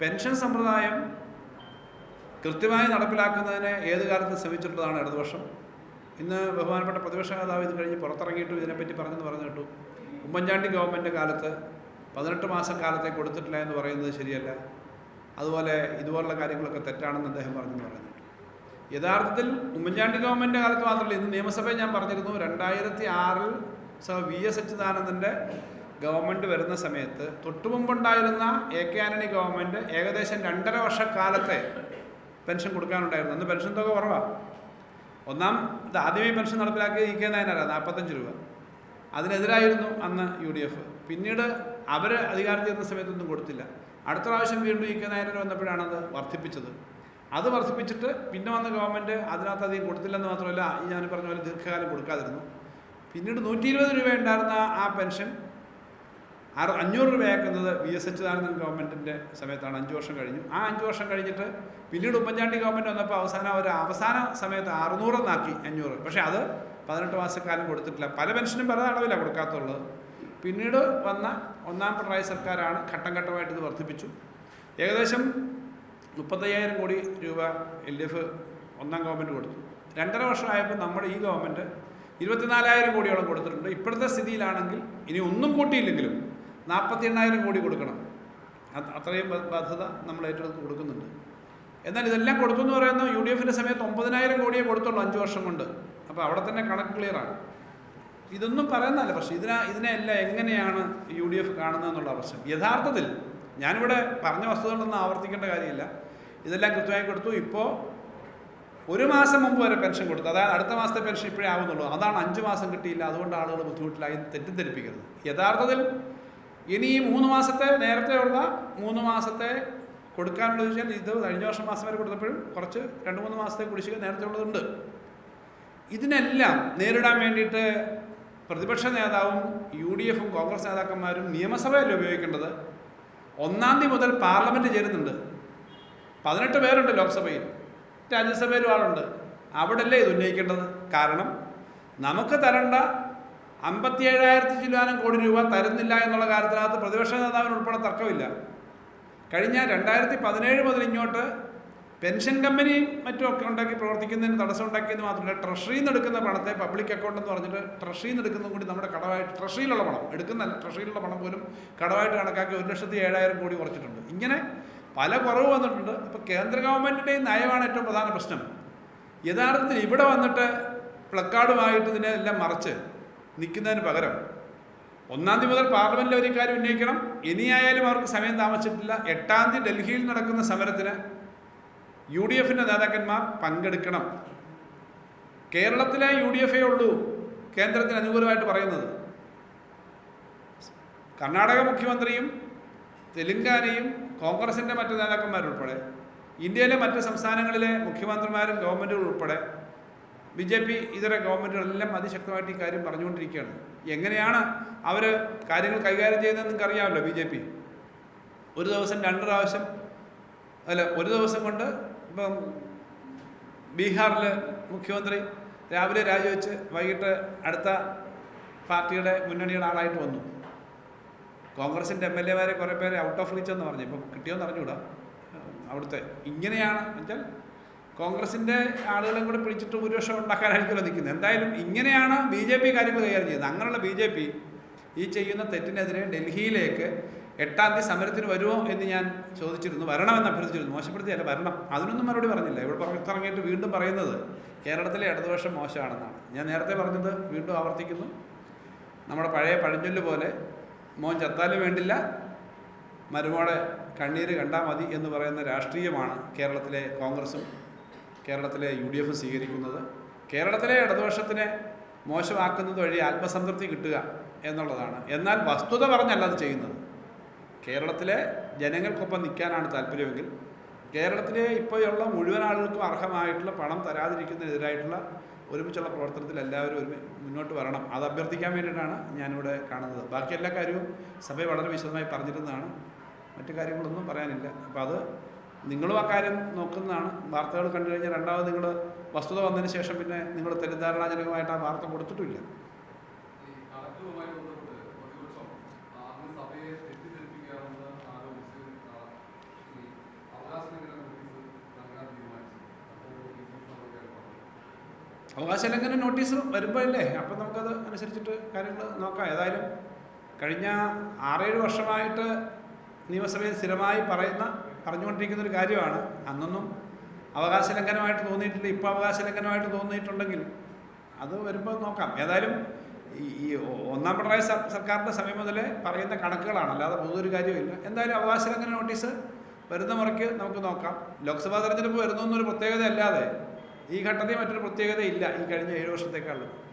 Pension സമ്പ്രദായം കൃത്യമായി നടപ്പിലാക്കുന്നതിന് ഏത് കാലത്ത് ശ്രമിച്ചിട്ടുള്ളതാണ് ഇടതുപക്ഷം? ഇന്ന് ബഹുമാനപ്പെട്ട പ്രതിപക്ഷ നേതാവ് ഇത് കഴിഞ്ഞ് പുറത്തിറങ്ങിയിട്ടും ഇതിനെപ്പറ്റി പറഞ്ഞെന്ന് പറഞ്ഞു കേട്ടു. ഉമ്മൻചാണ്ടി ഗവൺമെന്റ് കാലത്ത് പതിനെട്ട് മാസം കാലത്തെ കൊടുത്തിട്ടില്ല എന്ന് പറയുന്നത് ശരിയല്ല. അതുപോലെ ഇതുപോലുള്ള കാര്യങ്ങളൊക്കെ തെറ്റാണെന്ന് അദ്ദേഹം പറഞ്ഞെന്ന് പറയുന്നു യഥാർത്ഥത്തിൽ ഉമ്മൻചാണ്ടി ഗവൺമെന്റ് കാലത്ത് മാത്രമല്ല ഇന്ന് നിയമസഭയിൽ ഞാൻ പറഞ്ഞിരുന്നു രണ്ടായിരത്തി ആറിൽ സ വി എസ് അച്യുതാനന്ദന്റെ ഗവൺമെന്റ് വരുന്ന സമയത്ത് തൊട്ടുമുമ്പുണ്ടായിരുന്ന എ കെ ആന്റണി ഗവൺമെന്റ് ഏകദേശം രണ്ടര വർഷക്കാലത്തെ പെൻഷൻ കൊടുക്കാനുണ്ടായിരുന്നു. അന്ന് പെൻഷൻ തുക കുറവാണ് ഒന്നാം ഇത് ആദ്യമേ പെൻഷൻ നടപ്പിലാക്കിയത് ഇ കെ നായനാരാ നാൽപ്പത്തഞ്ച് രൂപ. അതിനെതിരായിരുന്നു അന്ന് യു ഡി എഫ്. പിന്നീട് അവർ അധികാരത്തിൽ ഇരുന്ന സമയത്തൊന്നും കൊടുത്തില്ല. അടുത്ത പ്രാവശ്യം വീണ്ടും ഇ കെ നായനർ വന്നപ്പോഴാണ് അത് വർദ്ധിപ്പിച്ചത്. അത് വർദ്ധിപ്പിച്ചിട്ട് പിന്നെ വന്ന ഗവൺമെന്റ് അതിനകത്ത് അധികം കൊടുത്തില്ലെന്ന് മാത്രമല്ല ഞാൻ പറഞ്ഞ പോലെ ദീർഘകാലം കൊടുക്കാതിരുന്നു. പിന്നീട് നൂറ്റി ഇരുപത് രൂപ ഉണ്ടായിരുന്ന ആ പെൻഷൻ ആറ് അഞ്ഞൂറ് രൂപയാക്കുന്നത് വി എസ് അച്യുതാനന്ദൻ ഗവൺമെന്റിന്റെ സമയത്താണ്. അഞ്ച് വർഷം കഴിഞ്ഞു. ആ അഞ്ച് വർഷം കഴിഞ്ഞിട്ട് പിന്നീട് ഉമ്മൻചാണ്ടി ഗവൺമെന്റ് വന്നപ്പോൾ അവസാനം ഒരു അവസാന സമയത്ത് അറുന്നൂറെന്നാക്കി അഞ്ഞൂറ്. പക്ഷേ അത് പതിനെട്ട് മാസക്കാലം കൊടുത്തിട്ടില്ല. പല പെൻഷനും പല അളവിലാണ് കൊടുക്കാത്തുള്ളത്. പിന്നീട് വന്ന ഒന്നാം പിണറായി സർക്കാരാണ് ഘട്ടം ഘട്ടമായിട്ട് ഇത് വർദ്ധിപ്പിച്ചു. ഏകദേശം മുപ്പത്തയ്യായിരം കോടി രൂപ എൽ ഡി എഫ് ഒന്നാം ഗവൺമെന്റ് കൊടുത്തു. രണ്ടര വർഷമായപ്പോൾ നമ്മുടെ ഈ ഗവൺമെന്റ് ഇരുപത്തിനാലായിരം കോടിയോളം കൊടുത്തിട്ടുണ്ട്. ഇപ്പോഴത്തെ സ്ഥിതിയിലാണെങ്കിൽ ഇനി ഒന്നും കൂട്ടിയില്ലെങ്കിലും നാൽപ്പത്തി എണ്ണായിരം കോടി കൊടുക്കണം. അത്രയും ബാധ്യത നമ്മൾ ഏറ്റെടുത്ത് കൊടുക്കുന്നുണ്ട്. എന്നാൽ ഇതെല്ലാം കൊടുക്കുമെന്ന് പറയുന്നത് യു ഡി എഫിന്റെ സമയത്ത് ഒമ്പതിനായിരം കോടിയെ കൊടുത്തുള്ളൂ അഞ്ച് വർഷം കൊണ്ട്. അപ്പോൾ അവിടെ തന്നെ കണക്ക് ക്ലിയറാണ് ഇതൊന്നും പറയുന്നതല്ല. പക്ഷേ ഇതിനെ ഇതിനെല്ലാം എങ്ങനെയാണ് യു ഡി എഫ് കാണുന്നതെന്നുള്ള പ്രശ്നം. യഥാർത്ഥത്തിൽ ഞാനിവിടെ പറഞ്ഞ വസ്തുതകളൊന്നും ആവർത്തിക്കേണ്ട കാര്യമില്ല. ഇതെല്ലാം കൃത്യമായി കൊടുത്തു. ഇപ്പോൾ ഒരു മാസം മുമ്പ് വരെ പെൻഷൻ കൊടുത്തു. അതായത് അടുത്ത മാസത്തെ പെൻഷൻ ഇപ്പോഴേ ആവുന്നുള്ളൂ. അതാണ് അഞ്ച് മാസം കിട്ടിയില്ല. അതുകൊണ്ട് ആളുകൾ ബുദ്ധിമുട്ടിലായി തെറ്റിദ്ധരിപ്പിക്കരുത്. യഥാർത്ഥത്തിൽ ഇനി ഈ മൂന്ന് മാസത്തെ നേരത്തെയുള്ള മൂന്ന് മാസത്തെ കൊടുക്കാനുള്ള ചോദിച്ചാൽ ഇത് കഴിഞ്ഞ വർഷം മാസം വരെ കൊടുത്തപ്പോഴും കുറച്ച് രണ്ട് മൂന്ന് മാസത്തെ കുടിശ്ശിക നേരത്തെ ഉള്ളതുണ്ട്. ഇതിനെല്ലാം നേരിടാൻ വേണ്ടിയിട്ട് പ്രതിപക്ഷ നേതാവും യു ഡി എഫും കോൺഗ്രസ് നേതാക്കന്മാരും നിയമസഭയിൽ ഉപയോഗിക്കേണ്ടത്? ഒന്നാം തീയതി മുതൽ പാർലമെന്റ് ചേരുന്നുണ്ട്. പതിനെട്ട് പേരുണ്ട് ലോക്സഭയിൽ. രാജ്യസഭയിലും ആളുണ്ട്. അവിടെയല്ലേ ഇത് ഉന്നയിക്കേണ്ടത്? കാരണം നമുക്ക് തരേണ്ട അമ്പത്തി ഏഴായിരത്തി ചില്ലാനം കോടി രൂപ തരുന്നില്ല എന്നുള്ള കാര്യത്തിനകത്ത് പ്രതിപക്ഷ നേതാവിന് ഉൾപ്പെടെ തർക്കമില്ല. കഴിഞ്ഞ രണ്ടായിരത്തി പതിനേഴ് മുതൽ ഇങ്ങോട്ട് പെൻഷൻ കമ്പനിയും മറ്റും ഒക്കെ ഉണ്ടാക്കി പ്രവർത്തിക്കുന്നതിന് തടസ്സം ഉണ്ടാക്കിയെന്ന് മാത്രമല്ല ട്രഷറിയിൽ നിന്ന് എടുക്കുന്ന പണത്തെ പബ്ലിക് അക്കൗണ്ട് എന്ന് പറഞ്ഞിട്ട് ട്രഷറിയിൽ നിന്ന് എടുക്കുന്നതും കൂടി നമ്മുടെ കടമായിട്ട് ട്രഷറിയിലുള്ള പണം എടുക്കുന്നല്ല ട്രഷറിയിലുള്ള പണം പോലും കടമായിട്ട് കണക്കാക്കി ഒരു ലക്ഷത്തി ഏഴായിരം കോടി കുറച്ചിട്ടുണ്ട്. ഇങ്ങനെ പല കുറവ് വന്നിട്ടുണ്ട്. അപ്പോൾ കേന്ദ്ര ഗവൺമെന്റിന്റെയും നയമാണ് ഏറ്റവും പ്രധാന പ്രശ്നം. യഥാർത്ഥത്തിൽ ഇവിടെ വന്നിട്ട് പ്ലക്കാർഡുമായിട്ട് ഇതിനെല്ലാം മറച്ച് നിൽക്കുന്നതിന് പകരം ഒന്നാം തീയതി മുതൽ പാർലമെന്റിൽ ഒരു കാര്യം ഉന്നയിക്കണം. ഇനിയായാലും അവർക്ക് സമയം താമസിച്ചിട്ടില്ല. എട്ടാം തീയതി ഡൽഹിയിൽ നടക്കുന്ന സമരത്തിന് യു ഡി എഫിന്റെ നേതാക്കന്മാർ പങ്കെടുക്കണം. കേരളത്തിലെ യു ഡി എഫേ ഉള്ളൂ കേന്ദ്രത്തിന് അനുകൂലമായിട്ട് പറയുന്നത്. കർണാടക മുഖ്യമന്ത്രിയും തെലുങ്കാനയും കോൺഗ്രസിന്റെ മറ്റ് നേതാക്കന്മാരുൾപ്പെടെ ഇന്ത്യയിലെ മറ്റ് സംസ്ഥാനങ്ങളിലെ മുഖ്യമന്ത്രിമാരും ഗവൺമെന്റുകളും ഉൾപ്പെടെ ബി ജെ പി ഇതര ഗവൺമെന്റുകളെല്ലാം അതിശക്തമായിട്ട് ഈ കാര്യം പറഞ്ഞുകൊണ്ടിരിക്കുകയാണ്. എങ്ങനെയാണ് അവർ കാര്യങ്ങൾ കൈകാര്യം ചെയ്യുന്നത് നിങ്ങൾക്ക് അറിയാമല്ലോ ബി ജെ പി? ഒരു ദിവസം രണ്ട് പ്രാവശ്യം അല്ല ഒരു ദിവസം കൊണ്ട് ഇപ്പം ബീഹാറിൽ മുഖ്യമന്ത്രി രാവിലെ രാജിവെച്ച് വൈകിട്ട് അടുത്ത പാർട്ടിയുടെ മുന്നണിയുടെ ആളായിട്ട് വന്നു. കോൺഗ്രസിന്റെ എം എൽ എമാരെ കുറേ പേരെ ഔട്ട് ഓഫ് റീച്ച് എന്ന് പറഞ്ഞു. ഇപ്പം കിട്ടിയോന്ന് അറിഞ്ഞുകൂടാ. അവിടുത്തെ ഇങ്ങനെയാണ് എന്നുവെച്ചാൽ കോൺഗ്രസിന്റെ ആളുകളെ കൂടെ പിടിച്ചിട്ട് ഭൂരിപക്ഷം ഉണ്ടാക്കാനായിരിക്കും നിൽക്കുന്നത്. എന്തായാലും ഇങ്ങനെയാണ് ബി ജെ പി കാര്യങ്ങൾ കൈകാര്യം ചെയ്യുന്നത്. അങ്ങനെയുള്ള ബി ജെ പി ഈ ചെയ്യുന്ന തെറ്റിനെതിരെ ഡൽഹിയിലേക്ക് എട്ടാം തീയതി സമരത്തിന് വരുമോ എന്ന് ഞാൻ ചോദിച്ചിരുന്നു. വരണമെന്ന് അഭ്യർത്ഥിച്ചിരുന്നു. മോശപ്പെടുത്തിയല്ല വരണം. അതിനൊന്നും മറുപടി പറഞ്ഞില്ല. ഇവിടെ പുറത്തിറങ്ങിയിട്ട് വീണ്ടും പറയുന്നത് കേരളത്തിലെ ഇടതുപക്ഷം മോശമാണെന്നാണ്. ഞാൻ നേരത്തെ പറഞ്ഞത് വീണ്ടും ആവർത്തിക്കുന്നു. നമ്മുടെ പഴയ പഴഞ്ചൊല്ല് പോലെ മോൻ ചത്താലും വേണ്ടില്ല മരുമോടെ കണ്ണീര് കണ്ടാൽ മതി എന്ന് പറയുന്ന രാഷ്ട്രീയമാണ് കേരളത്തിലെ കോൺഗ്രസും കേരളത്തിലെ യു ഡി എഫ് സ്വീകരിക്കുന്നത്. കേരളത്തിലെ ഇടതുപക്ഷത്തിനെ മോശമാക്കുന്നത് വഴി ആത്മസംതൃപ്തി കിട്ടുക എന്നുള്ളതാണ്. എന്നാൽ വസ്തുത പറഞ്ഞല്ല അത് ചെയ്യുന്നത്. കേരളത്തിലെ ജനങ്ങൾക്കൊപ്പം നിൽക്കാനാണ് താല്പര്യമെങ്കിൽ കേരളത്തിലെ ഇപ്പോഴുള്ള മുഴുവൻ ആളുകൾക്കും അർഹമായിട്ടുള്ള പണം തരാതിരിക്കുന്നതിനെതിരായിട്ടുള്ള ഒരുമിച്ചുള്ള പ്രവർത്തനത്തിൽ എല്ലാവരും ഒരുമി മുന്നോട്ട് വരണം. അത് അഭ്യർത്ഥിക്കാൻ വേണ്ടിയിട്ടാണ് ഞാനിവിടെ കാണുന്നത്. ബാക്കി എല്ലാ കാര്യവും സഭയെ വളരെ വിശദമായി പറഞ്ഞിരുന്നതാണ്. മറ്റു കാര്യങ്ങളൊന്നും പറയാനില്ല. അപ്പോൾ അത് നിങ്ങളും ആ കാര്യം നോക്കുന്നതാണ്. വാർത്തകൾ കണ്ടു കഴിഞ്ഞാൽ രണ്ടാമത് നിങ്ങൾ വസ്തുത വന്നതിന് ശേഷം പിന്നെ നിങ്ങൾ തെറ്റിദ്ധാരണാജനകമായിട്ട് ആ വാർത്ത കൊടുത്തിട്ടില്ല. അവകാശ ലംഘന നോട്ടീസ് വരുമ്പോഴല്ലേ? അപ്പം നമുക്കത് അനുസരിച്ചിട്ട് കാര്യങ്ങൾ നോക്കാം. ഏതായാലും കഴിഞ്ഞ ആറേഴ് വർഷമായിട്ട് നിയമസഭയിൽ സ്ഥിരമായി പറയുന്ന പറഞ്ഞുകൊണ്ടിരിക്കുന്ന ഒരു കാര്യമാണ്. അന്നൊന്നും അവകാശ ലംഘനമായിട്ട് തോന്നിയിട്ടില്ല ഇപ്പോൾ അവകാശ ലംഘനമായിട്ട് തോന്നിയിട്ടുണ്ടെങ്കിൽ അത് വരുമ്പോൾ നോക്കാം. ഏതായാലും ഈ ഒന്നാം പിണറായി സർ- സർക്കാരിന്റെ സമയം മുതലേ പറയുന്ന കണക്കുകളാണ്. അല്ലാതെ പൊതുവൊരു കാര്യമില്ല എന്തായാലും അവകാശ ലംഘന നോട്ടീസ് വരുന്ന മുറയ്ക്ക് നമുക്ക് നോക്കാം. ലോക്സഭാ തെരഞ്ഞെടുപ്പ് വരുന്നു എന്നൊരു പ്രത്യേകത അല്ലാതെ ഈ ഘട്ടത്തിൽ മറ്റൊരു പ്രത്യേകത ഇല്ല ഈ കഴിഞ്ഞ ഏഴ് വർഷത്തേക്കാളും.